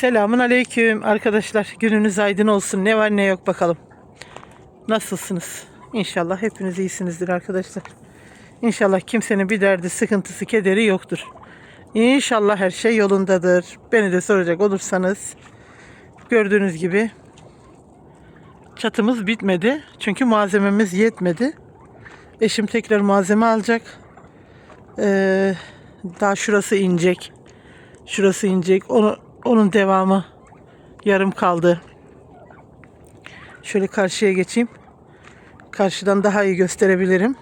Selamun aleyküm arkadaşlar. Gününüz aydın olsun. Ne var ne yok bakalım. Nasılsınız? İnşallah hepiniz iyisinizdir arkadaşlar. İnşallah kimsenin bir derdi, sıkıntısı, kederi yoktur. İnşallah her şey yolundadır. Beni de soracak olursanız gördüğünüz gibi çatımız bitmedi. Çünkü malzememiz yetmedi. Eşim tekrar malzeme alacak. Ee, daha şurası inecek. Şurası inecek. Onu, onun devamı yarım kaldı. Şöyle karşıya geçeyim. Karşıdan daha iyi gösterebilirim.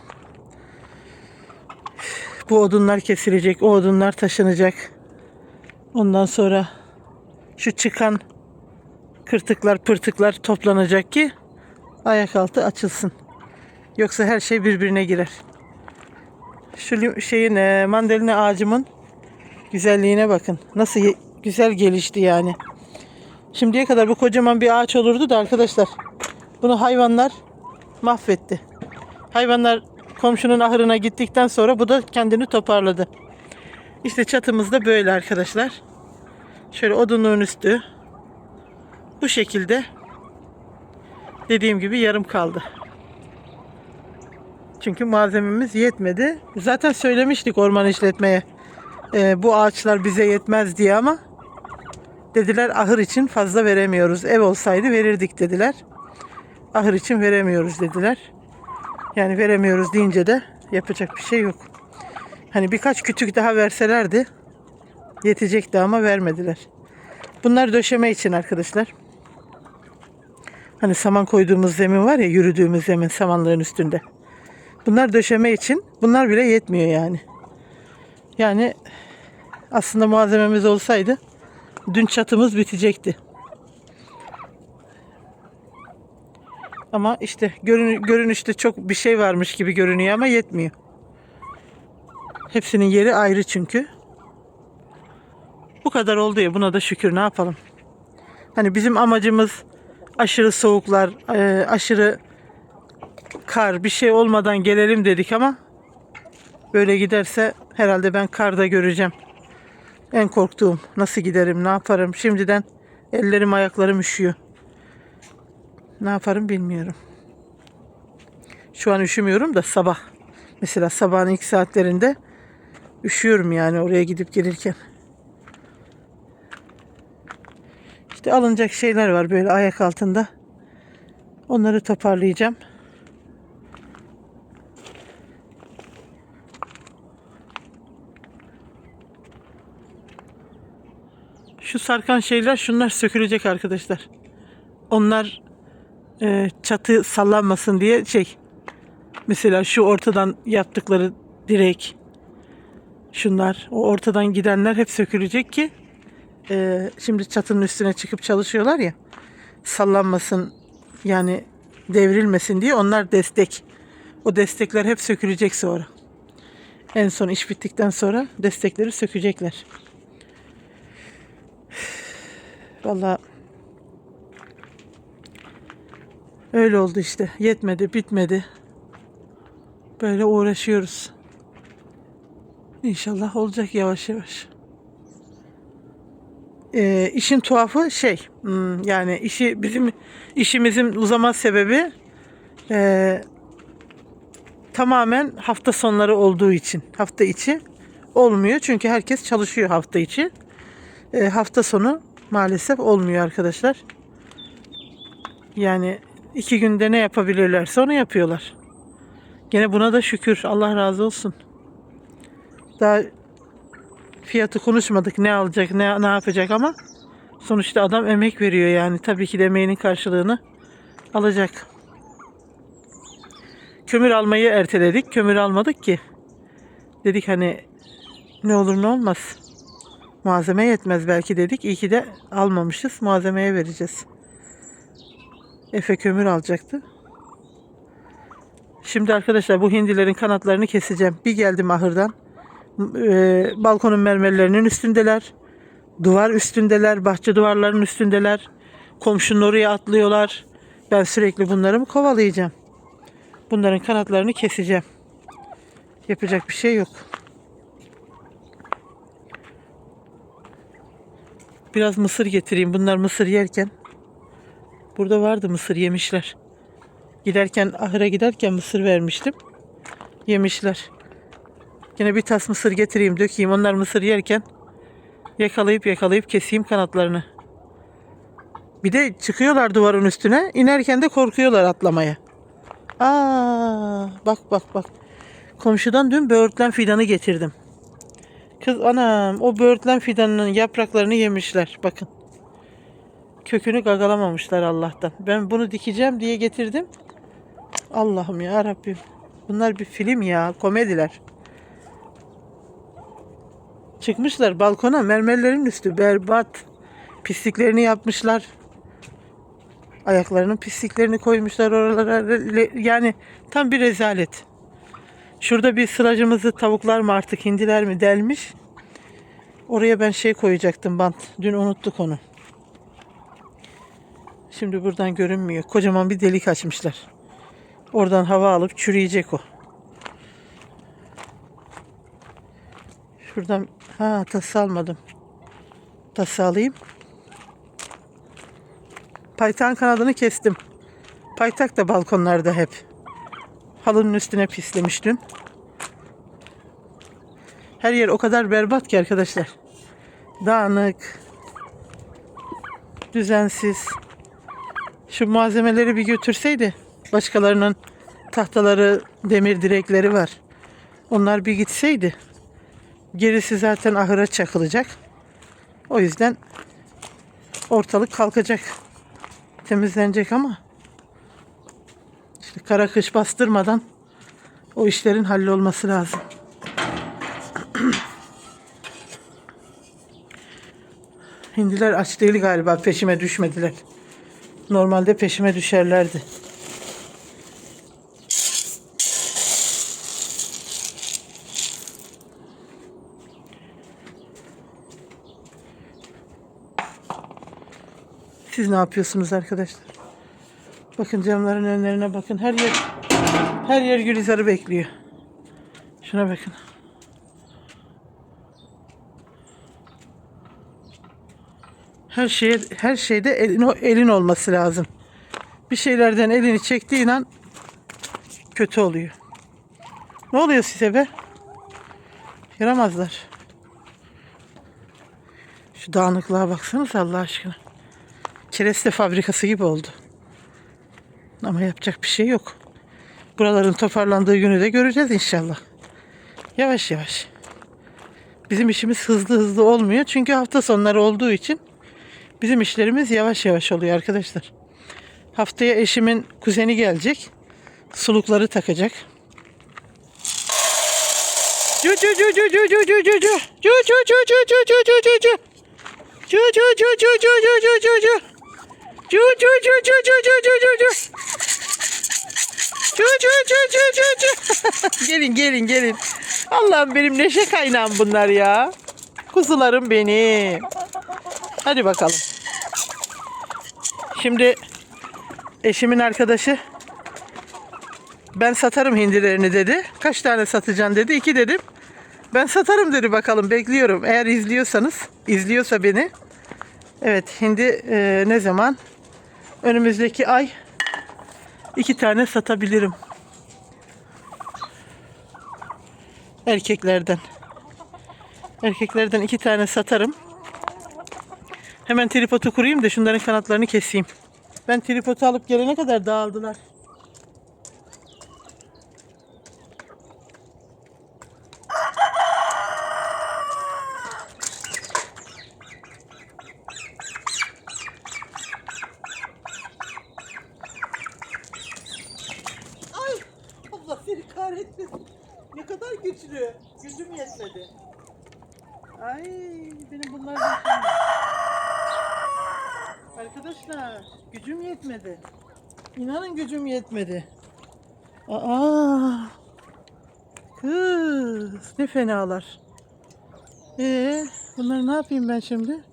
Bu odunlar kesilecek. O odunlar taşınacak. Ondan sonra şu çıkan kırtıklar pırtıklar toplanacak ki ayak altı açılsın. Yoksa her şey birbirine girer. Şu şeyin mandalina ağacımın güzelliğine bakın. Nasıl güzel gelişti yani. Şimdiye kadar bu kocaman bir ağaç olurdu da arkadaşlar. Bunu hayvanlar mahvetti. Hayvanlar komşunun ahırına gittikten sonra bu da kendini toparladı. İşte çatımız da böyle arkadaşlar. Şöyle odunluğun üstü. Bu şekilde dediğim gibi yarım kaldı. Çünkü malzememiz yetmedi. Zaten söylemiştik orman işletmeye. Ee, bu ağaçlar bize yetmez diye ama dediler ahır için fazla veremiyoruz. Ev olsaydı verirdik dediler. Ahır için veremiyoruz dediler. Yani veremiyoruz deyince de yapacak bir şey yok. Hani birkaç kütük daha verselerdi yetecekti ama vermediler. Bunlar döşeme için arkadaşlar. Hani saman koyduğumuz zemin var ya yürüdüğümüz zemin samanlığın üstünde. Bunlar döşeme için. Bunlar bile yetmiyor yani. Yani aslında malzememiz olsaydı dün çatımız bitecekti. Ama işte görün, görünüşte çok bir şey varmış gibi görünüyor ama yetmiyor. Hepsinin yeri ayrı çünkü. Bu kadar oldu ya buna da şükür ne yapalım. Hani bizim amacımız aşırı soğuklar, eee, aşırı kar bir şey olmadan gelelim dedik ama böyle giderse herhalde ben karda göreceğim. En korktuğum nasıl giderim ne yaparım şimdiden ellerim ayaklarım üşüyor. Ne yaparım bilmiyorum. Şu an üşümüyorum da sabah. Mesela sabahın ilk saatlerinde üşüyorum yani oraya gidip gelirken. İşte alınacak şeyler var böyle ayak altında. Onları toparlayacağım. Şu sarkan şeyler şunlar sökülecek arkadaşlar. Onlar e, çatı sallanmasın diye şey. Mesela şu ortadan yaptıkları direk. Şunlar o ortadan gidenler hep sökülecek ki e, şimdi çatının üstüne çıkıp çalışıyorlar ya sallanmasın yani devrilmesin diye onlar destek. O destekler hep sökülecek sonra. En son iş bittikten sonra destekleri sökecekler. Vallahi öyle oldu işte. Yetmedi, bitmedi. Böyle uğraşıyoruz. İnşallah olacak yavaş yavaş. Ee, işin tuhafı şey, hmm, yani işi bizim işimizin uzama sebebi ee, tamamen hafta sonları olduğu için. Hafta içi olmuyor çünkü herkes çalışıyor hafta içi. Ee, hafta sonu maalesef olmuyor arkadaşlar. Yani iki günde ne yapabilirlerse onu yapıyorlar. Gene buna da şükür. Allah razı olsun. Daha fiyatı konuşmadık. Ne alacak, ne, ne yapacak ama sonuçta adam emek veriyor yani. Tabii ki de emeğinin karşılığını alacak. Kömür almayı erteledik. Kömür almadık ki. Dedik hani ne olur ne olmaz. Malzeme yetmez belki dedik. İyi ki de almamışız. Malzemeye vereceğiz. Efe kömür alacaktı. Şimdi arkadaşlar bu hindilerin kanatlarını keseceğim. Bir geldim ahırdan. Ee, balkonun mermerlerinin üstündeler. Duvar üstündeler. Bahçe duvarlarının üstündeler. Komşunun oraya atlıyorlar. Ben sürekli bunları mı kovalayacağım? Bunların kanatlarını keseceğim. Yapacak bir şey yok. Biraz mısır getireyim. Bunlar mısır yerken. Burada vardı mısır yemişler. Giderken ahıra giderken mısır vermiştim. Yemişler. Yine bir tas mısır getireyim, dökeyim. Onlar mısır yerken yakalayıp yakalayıp keseyim kanatlarını. Bir de çıkıyorlar duvarın üstüne. İnerken de korkuyorlar atlamaya. Aa, bak bak bak. Komşudan dün böğürtlen fidanı getirdim. Kız anam o böğürtlen fidanının yapraklarını yemişler. Bakın. Kökünü gagalamamışlar Allah'tan. Ben bunu dikeceğim diye getirdim. Allah'ım ya Rabbim. Bunlar bir film ya. Komediler. Çıkmışlar balkona mermerlerin üstü berbat. Pisliklerini yapmışlar. Ayaklarının pisliklerini koymuşlar oralara. Yani tam bir rezalet. Şurada bir sıracımızı tavuklar mı artık hindiler mi delmiş. Oraya ben şey koyacaktım bant. Dün unuttuk onu. Şimdi buradan görünmüyor. Kocaman bir delik açmışlar. Oradan hava alıp çürüyecek o. Şuradan ha tası almadım. Tası alayım. Paytağın kanadını kestim. Paytak da balkonlarda hep. Halının üstüne pislemiş dün. Her yer o kadar berbat ki arkadaşlar. Dağınık. Düzensiz. Şu malzemeleri bir götürseydi. Başkalarının tahtaları, demir direkleri var. Onlar bir gitseydi. Gerisi zaten ahıra çakılacak. O yüzden ortalık kalkacak. Temizlenecek ama işte kara kış bastırmadan o işlerin hallolması lazım. Hindiler aç değil galiba peşime düşmediler. Normalde peşime düşerlerdi. Siz ne yapıyorsunuz arkadaşlar? Bakın camların önlerine bakın. Her yer her yer Gülizar'ı bekliyor. Şuna bakın. Her şeye her şeyde elin, elin olması lazım. Bir şeylerden elini çektiğin an kötü oluyor. Ne oluyor size be? Yaramazlar. Şu dağınıklığa baksanız Allah aşkına. Kereste fabrikası gibi oldu. Ama yapacak bir şey yok. Buraların toparlandığı günü de göreceğiz inşallah. Yavaş yavaş. Bizim işimiz hızlı hızlı olmuyor. Çünkü hafta sonları olduğu için bizim işlerimiz yavaş yavaş oluyor arkadaşlar. Haftaya eşimin kuzeni gelecek. Sulukları takacak. Cu cu cu cu cu cu cu cu cu. Cu cu cu cu cu cu cu gelin gelin gelin. Allah'ım benim neşe kaynağım bunlar ya. Kuzularım benim. Hadi bakalım. Şimdi eşimin arkadaşı ben satarım hindilerini dedi. Kaç tane satacaksın dedi. İki dedim. Ben satarım dedi bakalım bekliyorum. Eğer izliyorsanız, izliyorsa beni. Evet hindi e, ne zaman? Önümüzdeki ay iki tane satabilirim. Erkeklerden. Erkeklerden iki tane satarım. Hemen tripodu kurayım da şunların kanatlarını keseyim. Ben tripodu alıp gelene kadar dağıldılar. Ay Allah seni kahretmesin. Ne kadar güçlü. Gücüm yetmedi. Ay benim bunlar güçlü. Arkadaşlar gücüm yetmedi. İnanın gücüm yetmedi. Aa, kız ne fenalar. Ee, bunları ne yapayım ben şimdi?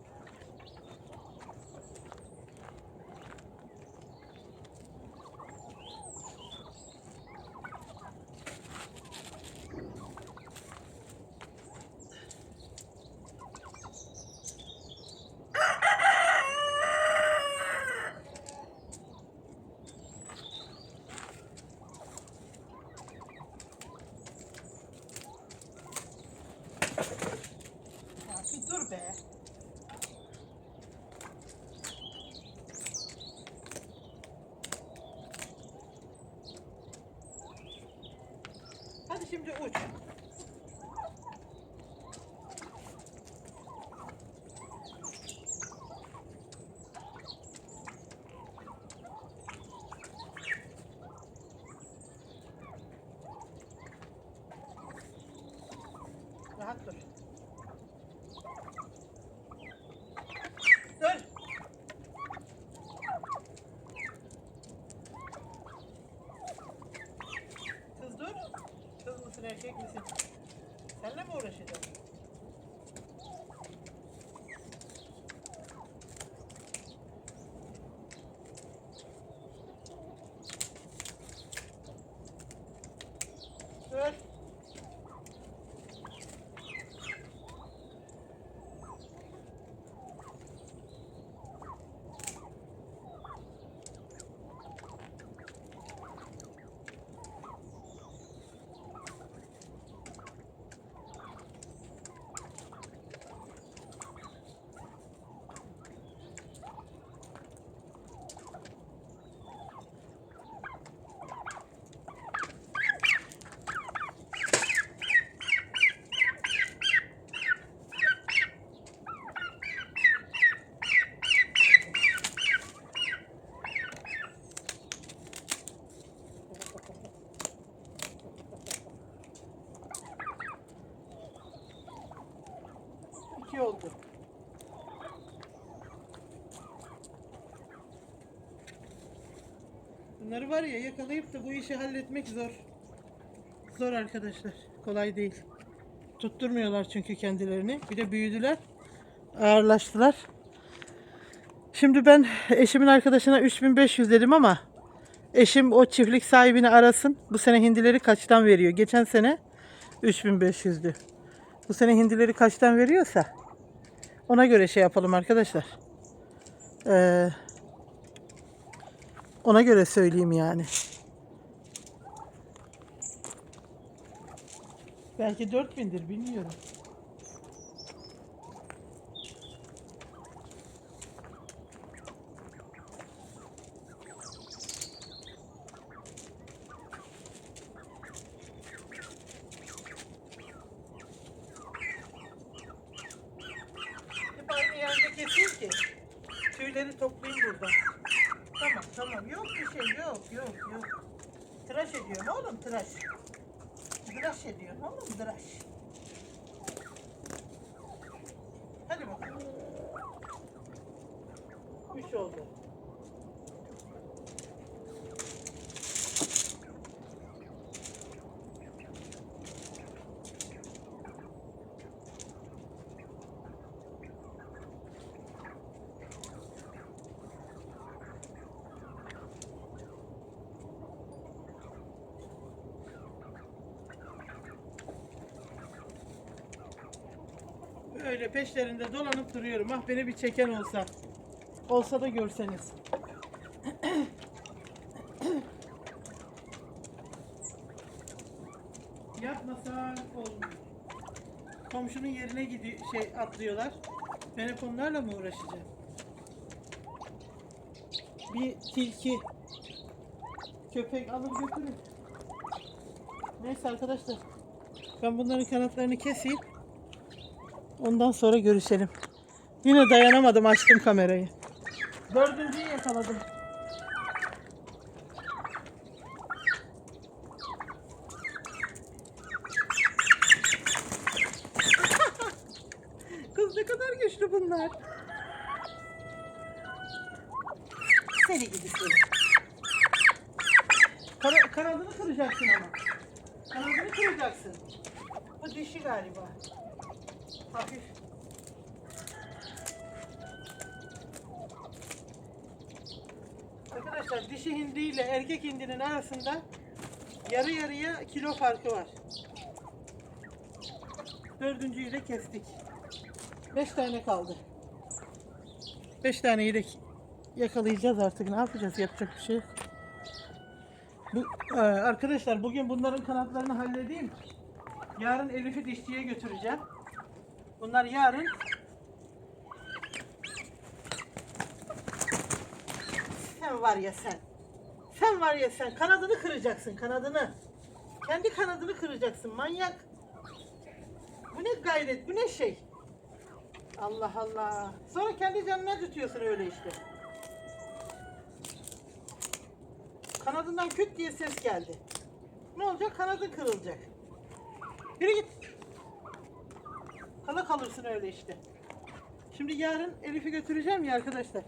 是不是我去？Bunları var ya yakalayıp da bu işi halletmek zor. Zor arkadaşlar. Kolay değil. Tutturmuyorlar çünkü kendilerini. Bir de büyüdüler. Ağırlaştılar. Şimdi ben eşimin arkadaşına 3500 dedim ama eşim o çiftlik sahibini arasın. Bu sene hindileri kaçtan veriyor? Geçen sene 3500'dü. Bu sene hindileri kaçtan veriyorsa ona göre şey yapalım arkadaşlar. Ee, ona göre söyleyeyim yani. Belki 4000'dir bilmiyorum. Hep aynı yerde keseyim ki tüyleri toplayayım burada. Tamam tamam yok bir şey yok yok yok. Tıraş ediyorum oğlum tıraş. Tıraş ediyorum oğlum tıraş. Hadi bakalım. Üç oldu. Öyle peşlerinde dolanıp duruyorum. Ah beni bir çeken olsa. Olsa da görseniz. Yapmasan olmuyor. Komşunun yerine gidiyor, şey atlıyorlar. Ben hep onlarla mı uğraşacağım? Bir tilki, köpek alır götürür. Neyse arkadaşlar. Ben bunların kanatlarını keseyim. Ondan sonra görüşelim. Yine dayanamadım açtım kamerayı. Dördüncüyü yakaladım. Kız ne kadar güçlü bunlar. Seni gidi seni. Kara, kanadını kıracaksın ama. Kanadını kıracaksın. Bu dişi galiba. Hafif. Arkadaşlar dişi hindi ile erkek hindinin arasında yarı yarıya kilo farkı var. Dördüncüyü de kestik. Beş tane kaldı. Beş taneyi de yakalayacağız artık. Ne yapacağız? Yapacak bir şey. Bu, e, arkadaşlar bugün bunların kanatlarını halledeyim. Yarın Elif'i dişçiye götüreceğim. Bunlar yarın Sen var ya sen. Sen var ya sen kanadını kıracaksın kanadını. Kendi kanadını kıracaksın manyak. Bu ne gayret, bu ne şey? Allah Allah. Sonra kendi canına tutuyorsun öyle işte. Kanadından küt diye ses geldi. Ne olacak? Kanadın kırılacak. Yürü git. Kala kalırsın öyle işte. Şimdi yarın Elif'i götüreceğim ya arkadaşlar.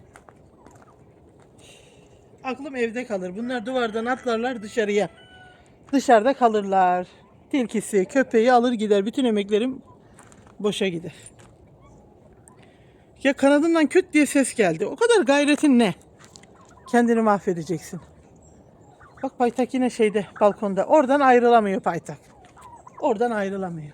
Aklım evde kalır. Bunlar duvardan atlarlar dışarıya. Dışarıda kalırlar. Tilkisi, köpeği alır gider. Bütün emeklerim boşa gider. Ya kanadından küt diye ses geldi. O kadar gayretin ne? Kendini mahvedeceksin. Bak paytak yine şeyde balkonda. Oradan ayrılamıyor paytak. Oradan ayrılamıyor.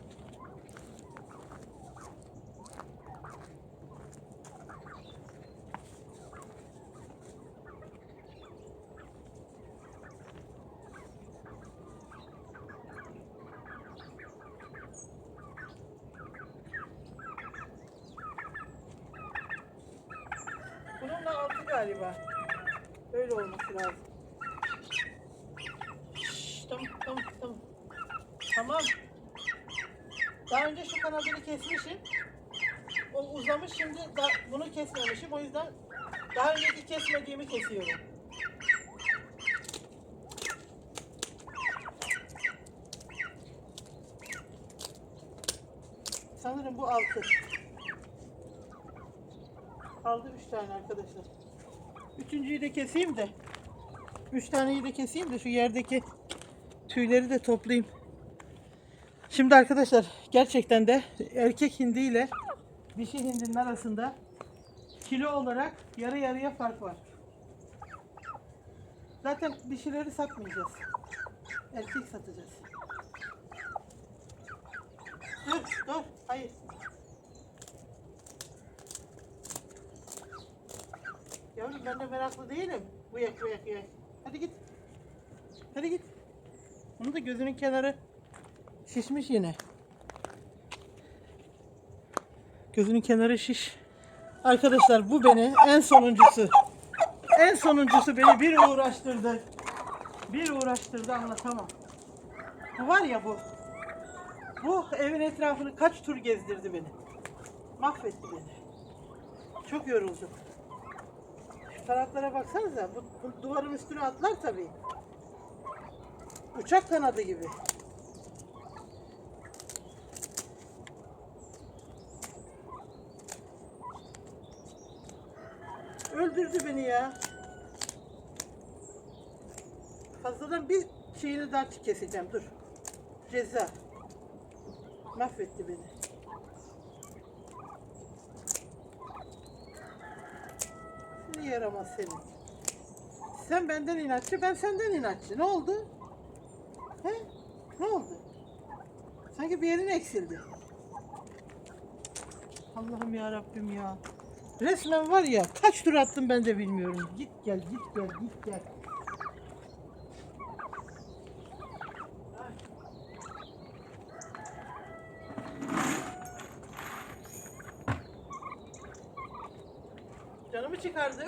Bunun da altı galiba. Öyle olması lazım. Şşş, tamam tamam tamam. Tamam. Daha önce şu kanadını kesmişim. O uzamış şimdi da, bunu kesmemişim. O yüzden daha önceki kesmediğimi kesiyorum. Sanırım bu altı. Kaldı üç tane arkadaşlar. Üçüncüyü de keseyim de. Üç taneyi de keseyim de şu yerdeki tüyleri de toplayayım. Şimdi arkadaşlar gerçekten de erkek hindi ile dişi hindinin arasında kilo olarak yarı yarıya fark var. Zaten dişileri satmayacağız. Erkek satacağız. Dur, dur. Hayır. Yavrum ben de meraklı değilim. Uyak uyak uyak. Hadi git. Hadi git. Onun da gözünün kenarı şişmiş yine. Gözünün kenarı şiş. Arkadaşlar bu beni en sonuncusu. En sonuncusu beni bir uğraştırdı. Bir uğraştırdı anlatamam. Bu var ya bu. Bu evin etrafını kaç tur gezdirdi beni. Mahvetti beni. Çok yoruldum. Şu taraflara baksanıza. Bu, bu duvarın üstüne atlar tabii. Uçak kanadı gibi. Öldürdü beni ya. Fazladan bir şeyini daha keseceğim. Dur. Ceza. Mahvetti beni. Seni yaramaz seni. Sen benden inatçı, ben senden inatçı. Ne oldu? He? Ne oldu? Sanki bir yerin eksildi. Allah'ım ya Rabbim ya. Resmen var ya kaç tur attım ben de bilmiyorum. Git gel, git gel, git gel.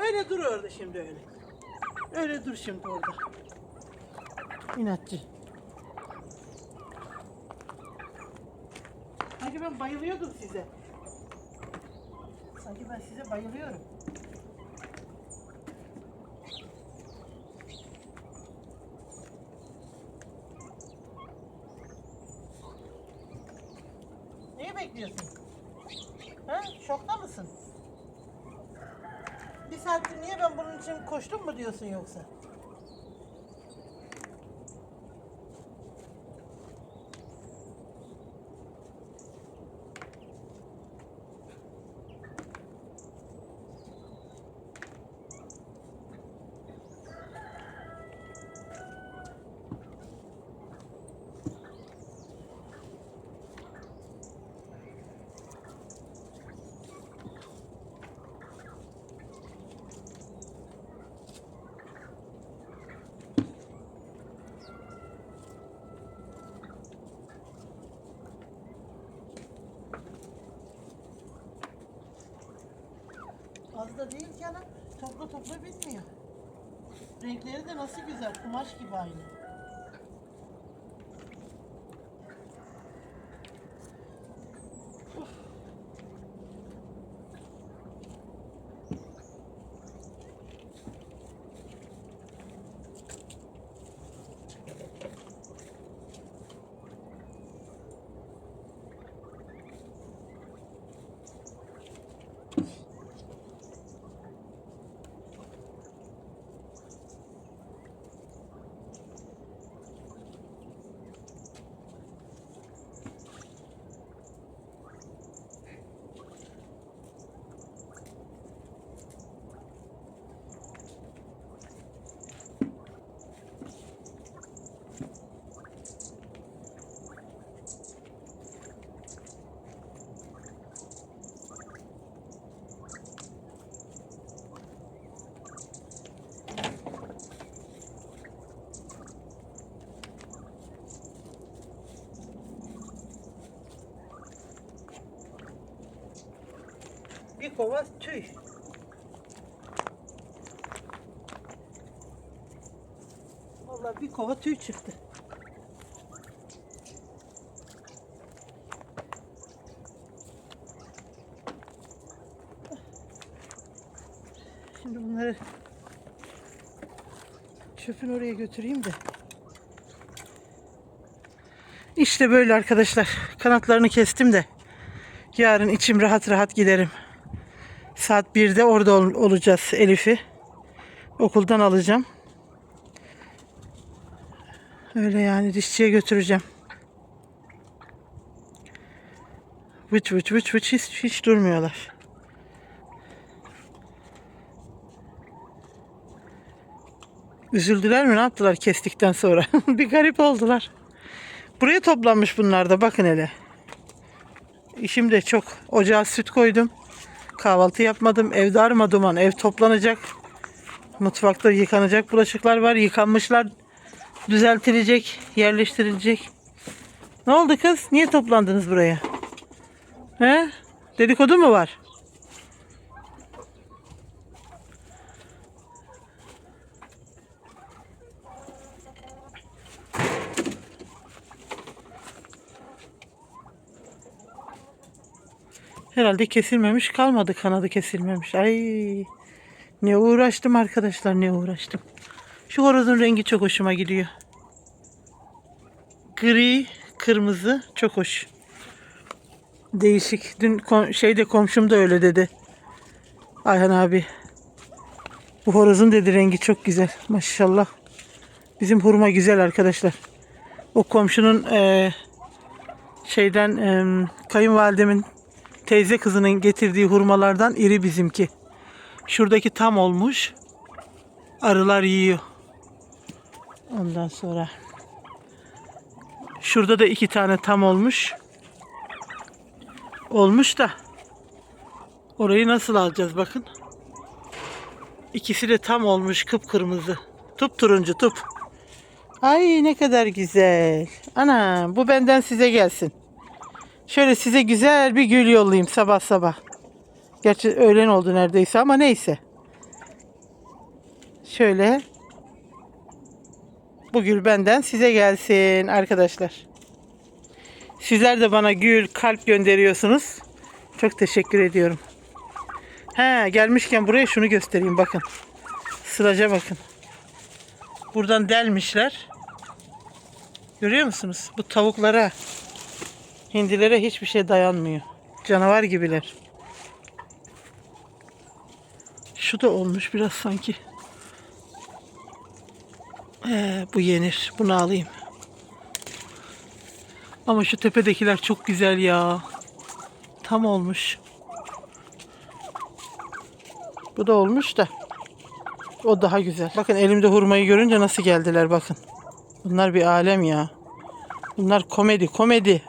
Öyle dur orada şimdi öyle. Öyle dur şimdi orada. İnatçı. Sanki ben bayılıyordum size. Sanki ben size bayılıyorum. 也有事 Az da değil ki hanım. Topla topla bitmiyor. Renkleri de nasıl güzel. Kumaş gibi aynı. Bir kova tüy. Vallahi bir kova tüy çıktı. Şimdi bunları çöpün oraya götüreyim de. İşte böyle arkadaşlar. Kanatlarını kestim de. Yarın içim rahat rahat giderim. Saat 1'de orada ol- olacağız Elif'i. Okuldan alacağım. Öyle yani dişçiye götüreceğim. Vıç vıç vıç vıç hiç, hiç durmuyorlar. Üzüldüler mi ne yaptılar kestikten sonra? Bir garip oldular. Buraya toplanmış bunlar da bakın hele. İşim de çok. Ocağa süt koydum. Kahvaltı yapmadım. Ev darma duman. Ev toplanacak. Mutfakta yıkanacak bulaşıklar var. Yıkanmışlar. Düzeltilecek. Yerleştirilecek. Ne oldu kız? Niye toplandınız buraya? He? Dedikodu mu var? Herhalde kesilmemiş kalmadı kanadı kesilmemiş. Ay ne uğraştım arkadaşlar ne uğraştım. Şu horozun rengi çok hoşuma gidiyor. Gri, kırmızı çok hoş. Değişik. Dün ko- şeyde komşum da öyle dedi. Ayhan abi. Bu horozun dedi rengi çok güzel. Maşallah. Bizim hurma güzel arkadaşlar. O komşunun eee, şeyden eee, kayınvalidemin teyze kızının getirdiği hurmalardan iri bizimki. Şuradaki tam olmuş. Arılar yiyor. Ondan sonra şurada da iki tane tam olmuş. Olmuş da orayı nasıl alacağız bakın. İkisi de tam olmuş kıpkırmızı. Tup turuncu tup. Ay ne kadar güzel. Ana bu benden size gelsin. Şöyle size güzel bir gül yollayayım sabah sabah. Gerçi öğlen oldu neredeyse ama neyse. Şöyle. Bu gül benden size gelsin arkadaşlar. Sizler de bana gül, kalp gönderiyorsunuz. Çok teşekkür ediyorum. He gelmişken buraya şunu göstereyim bakın. Sıraca bakın. Buradan delmişler. Görüyor musunuz? Bu tavuklara Hindilere hiçbir şey dayanmıyor. Canavar gibiler. Şu da olmuş biraz sanki. Ee, bu yenir. Bunu alayım. Ama şu tepedekiler çok güzel ya. Tam olmuş. Bu da olmuş da. O daha güzel. Bakın elimde hurmayı görünce nasıl geldiler bakın. Bunlar bir alem ya. Bunlar komedi, komedi.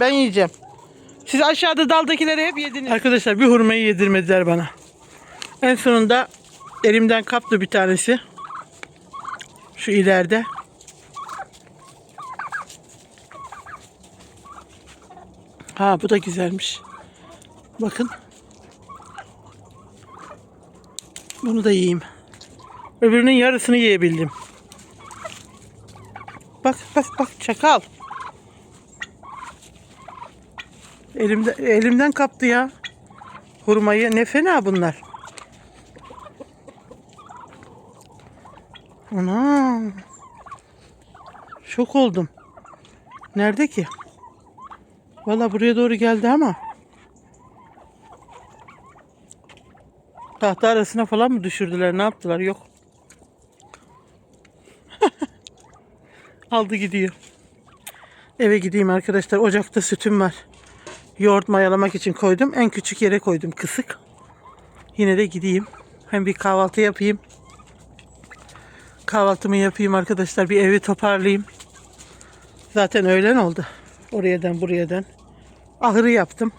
Ben yiyeceğim. Siz aşağıda daldakileri hep yediniz. Arkadaşlar bir hurmayı yedirmediler bana. En sonunda elimden kaptı bir tanesi. Şu ileride. Ha bu da güzelmiş. Bakın. Bunu da yiyeyim. Öbürünün yarısını yiyebildim. Bak bak bak çakal. Elimde, elimden kaptı ya. Hurmayı. Ne fena bunlar. Ana. Şok oldum. Nerede ki? Valla buraya doğru geldi ama. Tahta arasına falan mı düşürdüler? Ne yaptılar? Yok. Aldı gidiyor. Eve gideyim arkadaşlar. Ocakta sütüm var. Yoğurt mayalamak için koydum. En küçük yere koydum kısık. Yine de gideyim. Hem bir kahvaltı yapayım. Kahvaltımı yapayım arkadaşlar. Bir evi toparlayayım. Zaten öğlen oldu. Orayadan burayadan. Ahırı yaptım.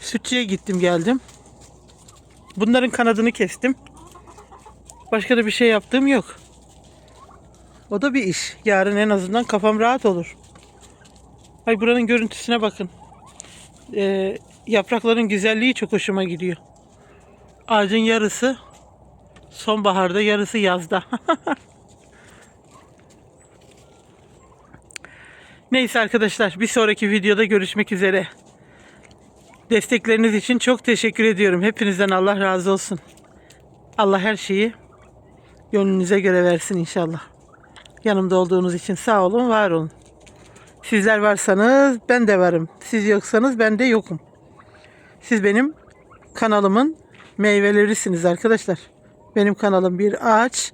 Sütçüye gittim geldim. Bunların kanadını kestim. Başka da bir şey yaptığım yok. O da bir iş. Yarın en azından kafam rahat olur. Ay buranın görüntüsüne bakın. Ee, yaprakların güzelliği çok hoşuma gidiyor. Ağacın yarısı sonbaharda, yarısı yazda. Neyse arkadaşlar bir sonraki videoda görüşmek üzere. Destekleriniz için çok teşekkür ediyorum. Hepinizden Allah razı olsun. Allah her şeyi gönlünüze göre versin inşallah. Yanımda olduğunuz için sağ olun, var olun. Sizler varsanız ben de varım. Siz yoksanız ben de yokum. Siz benim kanalımın meyvelerisiniz arkadaşlar. Benim kanalım bir ağaç.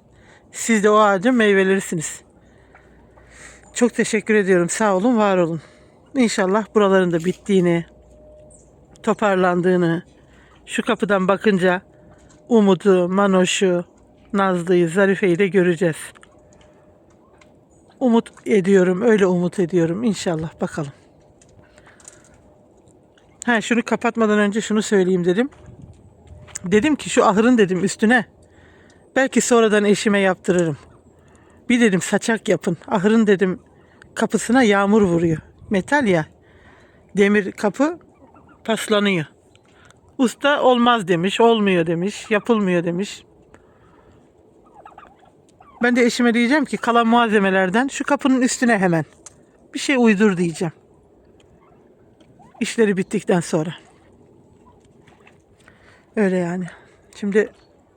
Siz de o ağacın meyvelerisiniz. Çok teşekkür ediyorum. Sağ olun, var olun. İnşallah buraların da bittiğini, toparlandığını, şu kapıdan bakınca Umut'u, Manoş'u, Nazlı'yı, Zarife'yi de göreceğiz. Umut ediyorum, öyle umut ediyorum. İnşallah bakalım. Ha şunu kapatmadan önce şunu söyleyeyim dedim. Dedim ki şu ahırın dedim üstüne belki sonradan eşime yaptırırım. Bir dedim saçak yapın. Ahırın dedim kapısına yağmur vuruyor. Metal ya. Demir kapı paslanıyor. Usta olmaz demiş, olmuyor demiş, yapılmıyor demiş. Ben de eşime diyeceğim ki kalan malzemelerden şu kapının üstüne hemen bir şey uydur diyeceğim. İşleri bittikten sonra. Öyle yani. Şimdi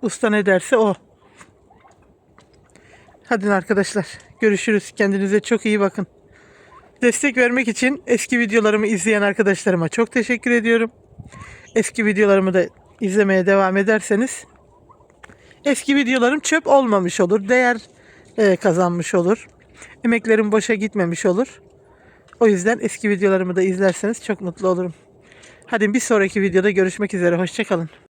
usta ne derse o. Hadi arkadaşlar görüşürüz. Kendinize çok iyi bakın. Destek vermek için eski videolarımı izleyen arkadaşlarıma çok teşekkür ediyorum. Eski videolarımı da izlemeye devam ederseniz eski videolarım çöp olmamış olur. Değer e, kazanmış olur. Emeklerim boşa gitmemiş olur. O yüzden eski videolarımı da izlerseniz çok mutlu olurum. Hadi bir sonraki videoda görüşmek üzere. Hoşçakalın.